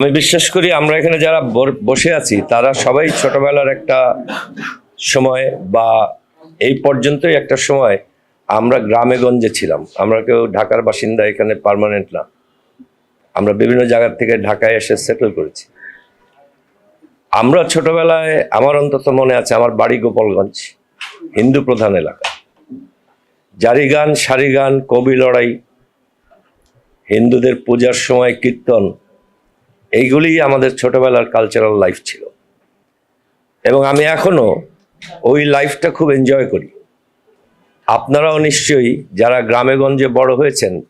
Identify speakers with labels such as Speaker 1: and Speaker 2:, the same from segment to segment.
Speaker 1: আমি বিশ্বাস করি আমরা এখানে যারা বসে আছি, তারা সবাই ছোটবেলার একটা সময় বা এই পর্যন্তই একটা সময় আমরা গ্রামে গঞ্জে ছিলাম। আমরা কেউ ঢাকার বাসিন্দা এখানে পার্মানেন্ট না। আমরা বিভিন্ন জায়গা থেকে ঢাকায় এসে সেটেল করেছি। আমরা ছোটবেলায়, আমার অন্তত মনে আছে, আমার বাড়ি গোপালগঞ্জ, হিন্দু প্রধান এলাকা। জারি গান, সারি গান, কবি লড়াই, হিন্দুদের পূজার সময় কীর্তন এইগুলি আমাদের ছোটবেলার কালচারাল লাইফ ছিল। এবং আমি এখনও ওই লাইফটা খুব এনজয় করি। আপনারাও নিশ্চয়ই যারা গ্রামে গঞ্জে বড় হয়েছেন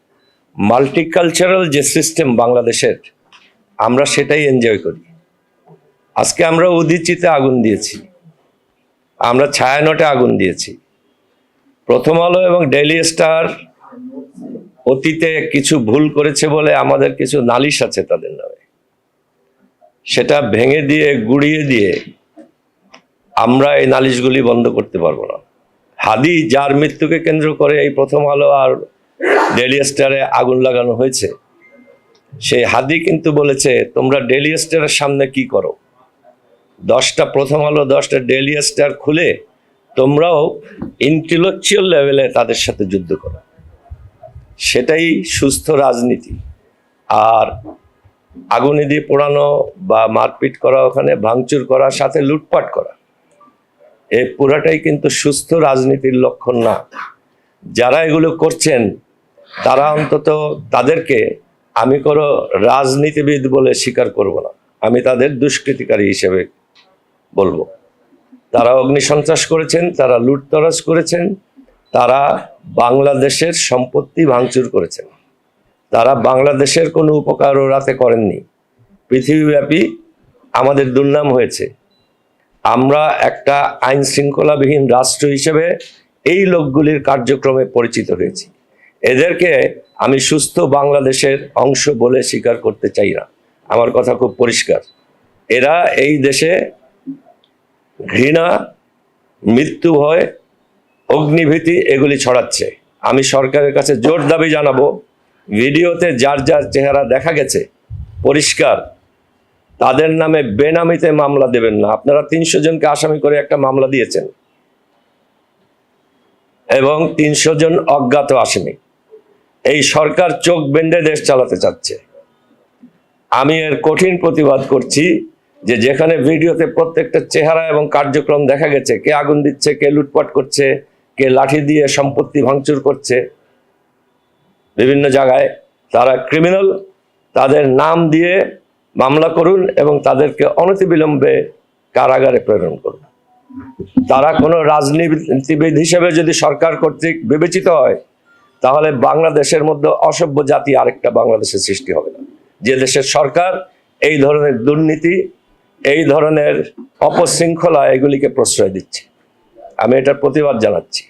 Speaker 1: মাল্টিকালচারাল যে সিস্টেম বাংলাদেশের, আমরা সেটাই এনজয় করি। আজকে আমরা উদিচিতে আগুন দিয়েছি। আমরা ছায়ানটে আগুন দিয়েছি। প্রথম আলো এবং ডেইলি স্টার অতীতে কিছু ভুল করেছে বলে আমাদের কিছু নালিশ আছে তাদের সেটা ভেঙে দিয়ে, গুড়িয়ে দিয়ে আমরা এই নালিশগুলি বন্ধ করতে পারব না। হাদি যার মৃত্যুকে কেন্দ্র করে এই প্রথম আলো আর ডেলি স্টারে আগুন লাগানো হয়েছে, সেই হাদি কিন্তু বলেছে, তোমরা ডেলি স্টারের সামনে কি করো? দশটা প্রথম আলো, দশটা ডেলি স্টার খুলে তোমরাও ইন্টেলেকচুয়াল লেভেলে তাদের সাথে যুদ্ধ করো। সেটাই সুস্থ রাজনীতি। আর আগুনে দিয়ে পোড়ানো বা মারপিট করা ওখানে, ভাঙচুর করা, সাথে লুটপাট করা। এই পুরাটাই কিন্তু সুস্থ রাজনীতির লক্ষণ না। যারা এগুলো করছেন, তারা অন্তত তাদেরকে আমি কোনো রাজনীতিবিদ বলে স্বীকার করব না। আমি তাদের দুষ্কৃতিকারী হিসেবে বলব। তারা অগ্নিসন্ত্রাস করেছেন, তারা লুটতরাজ করেছেন, তারা বাংলাদেশের সম্পত্তি ভাঙচুর করেছেন। তারা বাংলাদেশের কোনো উপকারও রাতে করেননি, পৃথিবীব্যাপী আমাদের দুর্নাম হয়েছে। আমরা একটা আইন শৃঙ্খলাবিহীন রাষ্ট্র হিসেবে এই লোকগুলির কার্যক্রমে পরিচিত হয়েছি। এদেরকে আমি সুস্থ বাংলাদেশের অংশ বলে স্বীকার করতে চাই না। আমার কথা খুব পরিষ্কার। এরা এই দেশে ঘৃণা, মৃত্যু হয় অগ্নিভীতি এগুলি ছড়াচ্ছে। আমি সরকারের কাছে জোর দাবি জানাব ভিডিওতে যার যার চেহারা দেখা গেছে, পরিষ্কার, তাদের নামে বেনামিতে মামলা দেবেন না। আপনারা তিনশো জনকে আসামি করে একটা মামলা দিয়েছেন। এবং তিনশো জন অজ্ঞাত আসামি। এই সরকার চোখ বেঁধে দেশ চালাতে চাচ্ছে। আমি এর কঠিন প্রতিবাদ করছি যে যেখানে ভিডিওতে প্রত্যেকটা চেহারা এবং কার্যক্রম দেখা গেছে, কে আগুন দিচ্ছে, কে লুটপাট করছে, কে লাঠি দিয়ে সম্পত্তি ভাঙচুর করছে বিভিন্ন জায়গায় তারা ক্রিমিনাল তাদের নাম দিয়ে মামলা করুন এবং তাদেরকে অনতিবিলম্বে কারাগারে প্রেরণ করুন। তারা কোনো রাজনীতিবিদ হিসেবে যদি সরকার কর্তৃক বিবেচিত হয়, তাহলে বাংলাদেশের মধ্যে অসভ্য জাতি আরেকটা বাংলাদেশের সৃষ্টি হবে না। যে দেশের সরকার এই ধরনের দুর্নীতি, এই ধরনের অপশৃঙ্খলা এগুলিকে প্রশ্রয় দিচ্ছে। আমি এটার প্রতিবাদ জানাচ্ছি।